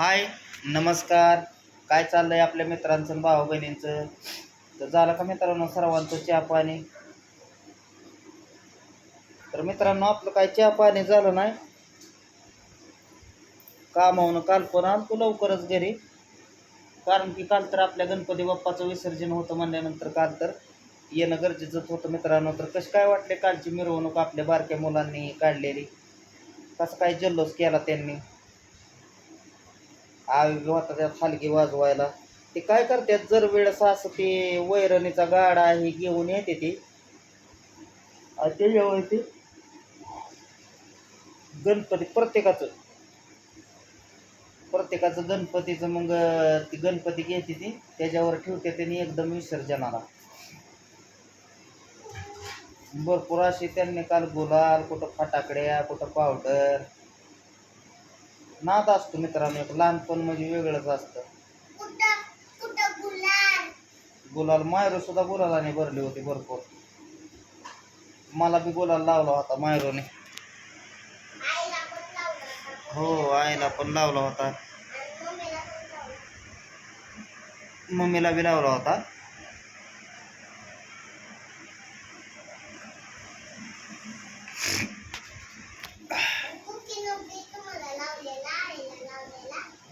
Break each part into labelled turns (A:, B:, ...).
A: हाय नमस्कार. काय चाललं आहे आपल्या मित्रांचं आणि भाऊ बहिणींचं तर झालं का मित्रांनो सर्वांचं चहा पाणी तर मित्रांनो आपलं काय चहा पाणी झालं नाही? कामावून काल पण आणतो लवकरच घरी. कारण की काल तर आपल्या गणपती बाप्पाचं विसर्जन होतं म्हणल्यानंतर काल तर येणं गरजेचंच होतं मित्रांनो. तर कसं काय वाटले कालची मिरवणूक आपल्या बारक्या मुलांनी काढलेली? कसं काय जल्लोष केला त्यांनी? आवी होता त्यात वाजवायला. ते काय करतात? जर वेळेस असं ते वैरणीचा गाडा हे घेऊन येते ते. आणि त्याच्यावर ते गणपती प्रत्येकाचं. प्रत्येकाचं गणपतीचं मग ती गणपती घेते ती त्याच्यावर ठेवते त्यांनी एकदम विसर्जनाला. भरपूर असे त्यांनी काल गुलाल कुठं फटाकड्या कुठं पावडर नाद असतो मित्रांनो एक लहानपण म्हणजे वेगळंच असतं. गुलाल? मायरो सुद्धा गुलालाने भरली होती भरपूर. मला बी गुलाल लावला होता मायरोने. हो आईला पण लावला होता. मम्मीला बी लावला होता.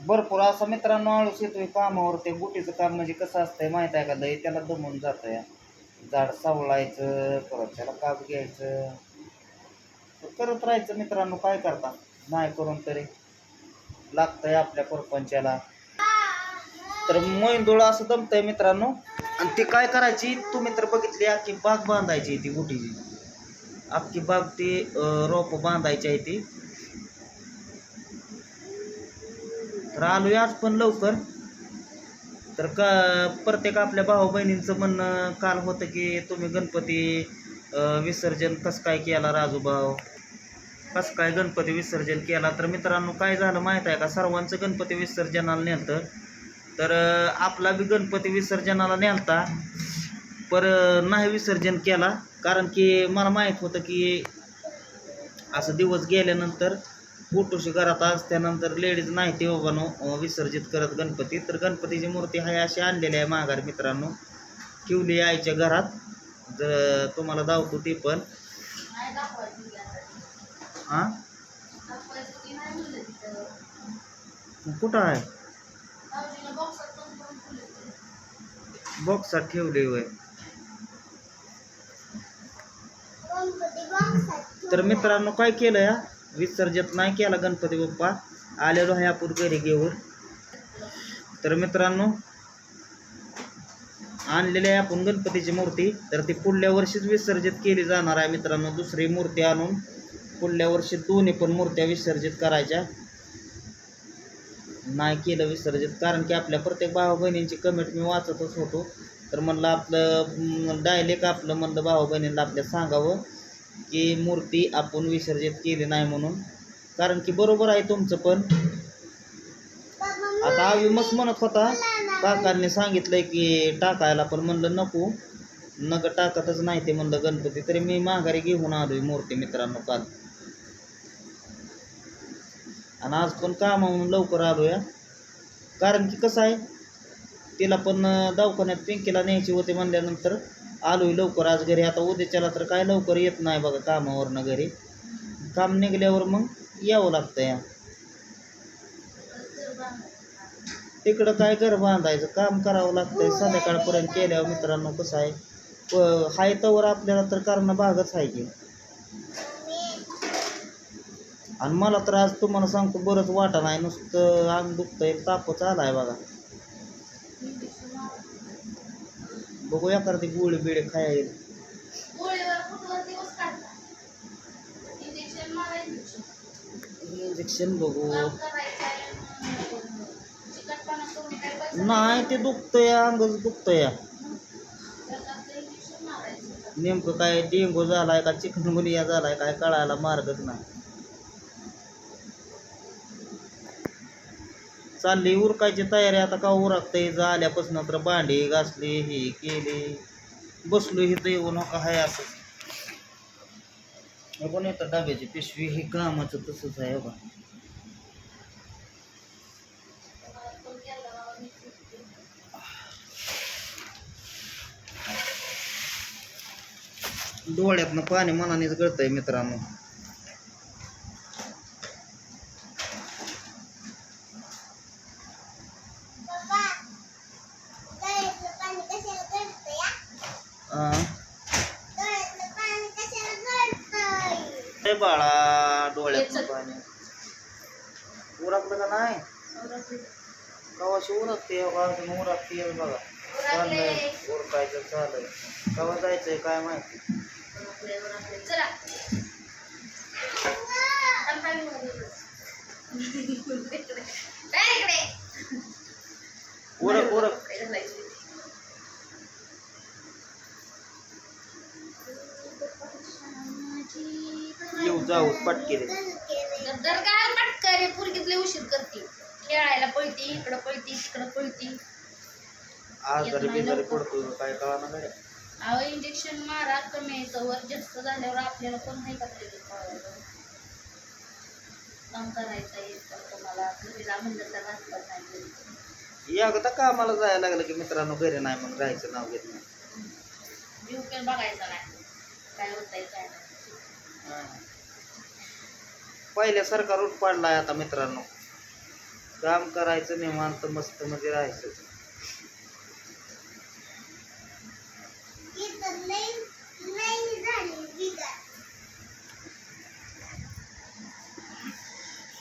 A: भरपूर असं मित्रांनो आळस येतोय कामावर. ते गुटीचं काम म्हणजे कसं असतंय माहीत आहे का? दही त्याला दमून जातं आहे झाड सावळायचं परत त्याला काप घ्यायचं. करत राहायचं मित्रांनो काय करता? नाही करून तरी. लागतंय आपल्या परपंचाला. तर मैंदूळ असं दमतंय मित्रांनो. आणि ती काय करायची? तुम्ही तर बघितली अख्खी बाग बांधायची ती गुटीची. अख्खी बाग ती रोप बांधायची आहे ती. तर आलोय आज पण लवकर. तर का प्रत्येक आपल्या भाऊ बहिणींचं म्हणणं काल होतं की तुम्ही गणपती विसर्जन कसं काय केला राजू भाऊ? कसं काय गणपती विसर्जन केला? तर मित्रांनो काय झालं माहीत आहे का? सर्वांचं गणपती विसर्जनाला नेलतं. तर आपला बी गणपती विसर्जनाला नेलता पर नाही विसर्जन केला. कारण की मला माहीत होतं की असं दिवस गेल्यानंतर फोटोशी घरात त्यानंतर लेडीज नाही ते बाबानो विसर्जित करत गणपती. तर गणपतीची मूर्ती आहे अशी आणलेली आहे माघार मित्रांनो. ठेवली आईच्या घरात. जर तुम्हाला दावतो ती पण. हां? कुठं आहे? बॉक्सात ठेवली होय. तर मित्रांनो काय केलं या विसर्जित नाही केला गणपती बाप्पा. आलेलो आहे आपण घरी घेऊन तर मित्रांनो आणलेली आहे आपण गणपतीची मूर्ती. तर ती पुढल्या वर्षीच विसर्जित केली जाणार आहे मित्रांनो दुसरी मूर्ती आणून. पुढल्या वर्षी दोन्ही पण मूर्त्या विसर्जित करायच्या. नाही केलं विसर्जित कारण की आपल्या प्रत्येक भाऊ बहिणींची कमेंट मी वाचतच होतो. तर म्हणलं आपलं डायलेक्ट आपलं म्हणलं भाऊ बहिणींना आपल्या सांगावं. की मूर्ती आपण विसर्जित केली नाही म्हणून. कारण की बरोबर आहे तुमचं पण. आता आवी म्हणत होता काकांनी सांगितलंय की टाकायला पण म्हणलं नको. नग टाकतच नाही ते म्हणलं गणपती तरी मी माघारी घेऊन आलोय मूर्ती मित्रांनो काल. आणि आज पण कामावून लवकर आलोया. कारण की कसं आहे तिला पण दवाखान्यात पिंकीला न्यायची होते म्हणल्यानंतर आलोय लवकर आज घरी. आता उद्याच्याला तर काय लवकर येत नाही बघा कामावरनं घरी. काम निघल्यावर मग यावं लागतं या. तिकडं काय घर बांधायचं? काम करावं लागतंय. संध्याकाळपर्यंत केल्यावर मित्रांनो कसं आहे? हाय तवर आपल्याला तर करणं भागच आहे की. आणि मला तर आज तुम्हाला सांगतो बरंच वाटा नाही. नुसतं अंग दुखतंय तापच आलाय बघा. बघू एखादी गोळी बिळी खायला. इंजेक्शन बघू. नाही ते दुखतंय अंगच दुखतंय. नेमकं काय डेंगू झालाय का चिकनगुनिया झालाय काय कळायला मार्गच नाही. चालली उरकायची तयारी आता का उरकता जा आल्यापासून तर भांडे घासले हे केले. बसलो हे तर येऊ नका हाय असं. बघून येतं डब्याची पिशवी हे कामाचं तसंच आहे बा डोळ्यातनं पाणी मनानेच गळतंय मित्रांनो. बाळा डोळ्यातनं पाणी उरकलं का नाही? कवाशी उरकते अजून उरकते बघा. चाललंय. उरकायचं चाललंय. कवा जायचंय काय माहिती उरक उरक येऊ जाऊ पटकेले
B: दरगार पटकरे पुरगीतले उशीर करते. खेळायला पळती इकडं पळती तिकडं पळती.
A: आजारी बिजारी पडतो काय
B: अहो इंजेक्शन मारा कमी यायचं वर जास्त झाल्यावर आपल्याला कोण नाही काम करायचं येत तुम्हाला घरीला म्हणलं तर नाही
A: कामाला जायला लागलं की मित्रांनो घरी नाही मग राहायचं नाव घेत नाही.
B: जीव बघायचा नाही. काय होतंय काय नाही.
A: पहिल्यासारखा रूट पाडलाय आता मित्रांनो. काम करायचं निवांत मस्त मध्ये राहायचं.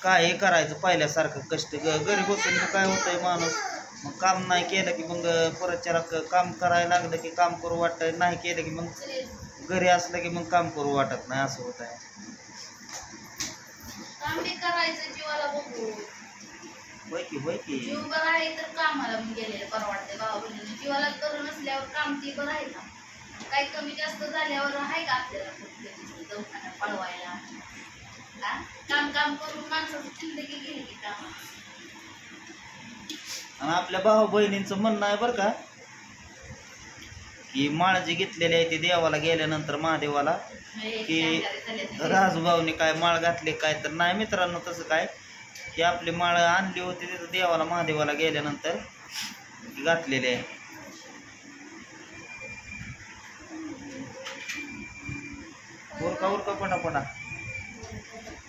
A: काय हे करायचं? पहिल्यासारखं कष्ट. ग- घरी बसून तर काय होतंय माणूस? मग काम नाही केलं की मग परत क- काम करायला लागलं की काम करू वाटतंय. नाही केलं की मग घरी असलं की मग काम करू वाटत नाही. असं होत आहे
B: काम बी करायचं जीवाला बघू
A: होय की होय की.
B: जीव बरा आहे तर कामाला मग गेलेलं परवडते बाबा बहिणीने जीवाला करू नसल्यावर काम ती बरं आहे का? काही कमी जास्त झाल्यावर आहे का आपल्याला कुठे दवाखान्यात पळवायला हा? काम काम करून माणसाचं जिंदगी गेली की काम.
A: आणि आपल्या भाऊ बहिणींचं म्हणणं आहे बरं का की माळ जे घेतलेले आहे ते देवाला गेल्यानंतर महादेवाला की राजभाऊने काय माळ घातली काय तर नाही मित्रांनो तसं काय. की आपली माळ आणली होती तिथं देवाला महादेवाला गेल्यानंतर ती घातलेली आहे. उरका उरका पटा पटा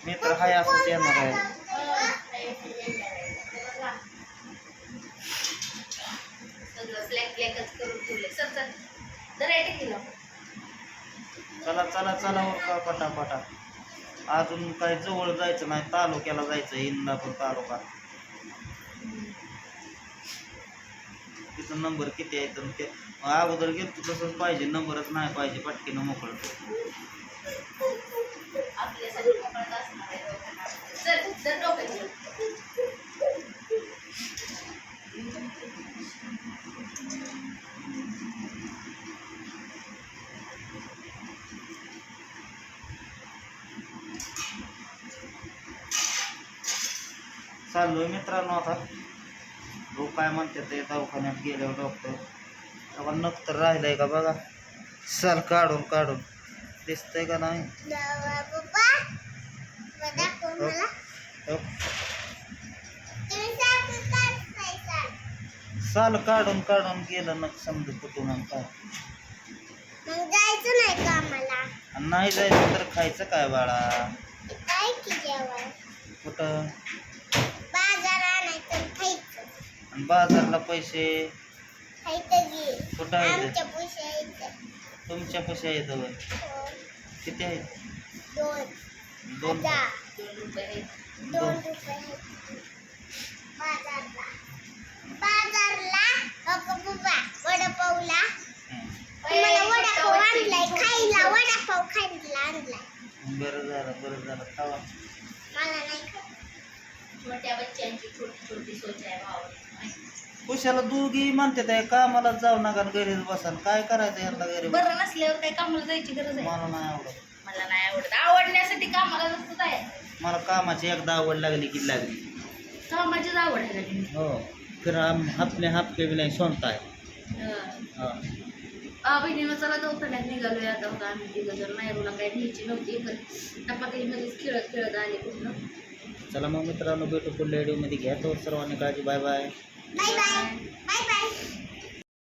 A: मी तर हाय असंच येणार आहे. चला चला. चला उरका पटा पटा अजून काय जवळ जायचं नाही तालुक्याला जायचं इंदापूर तालुका. तिचा नंबर किती आहे तर ते अगोदर घेतो तसंच पाहिजे नंबरच नाही पाहिजे पटकीनं मोकळ.
B: आपल्यासाठी मोकळत असणार आहे दवाखाना. चल चल डोकं ठेव.
A: चाललोय मित्रांनो आता भाऊ काय म्हणते ते दवाखान्यात गेल्यावर डॉक्टर तेव्हा नख तर राहिलंय का बघा? साल काढून काढून. दिसतंय का नाही? साल काढून काढून गेलं नख समजू कुठून काय.
C: नाही
A: जायचं तर खायचं काय बाळा? कुठं? बाजारला पैसे? कुठं आहेत?
C: आमच्या पैसे यायचं
A: तुमच्या पैसे आहेत होय.
C: हो.
A: किती आहेत?
C: दोन.
A: दोन
C: वडापावला. मला वडापाव आणलाय खायला वडापाव खायला आणलाय.
A: बरं झालं बरं झालं. खावा.
C: मला नाही
B: बच्चांची छोटी छोटी सोच आहे
A: कुशाला दोघी म्हणते आहे कामाला जाऊ नका घरीच बसा काय करायचं यांना घरी? बसून?
B: बरं नसल्यावर काही कामाला जायची गरज आहे?
A: मला नाही आवडत.
B: मला नाही आवडत. आवडण्यासाठी कामाला नसतं जायचं
A: मला कामाची एकदा आवड लागली की लागली.
B: कामाचीच आवड आहे लागली
A: हो. फिर आम हापले हापके बी नाही सोनता आहे.
B: हं.
A: हा.
B: आ बहिणीनं चला दवाखान्यात निघालोय आता. बघा आम्ही तिघं जर नायरूला काही न्यायची नव्हती. पण टपाकलीमध्येच खेळत खेळत आले कुठनं
A: चला मग मित्रांनो भेटू पुढल्या व्हिडिओमध्ये घ्या तर सर्वांनी काळजी. Bye bye
C: 拜拜。拜拜。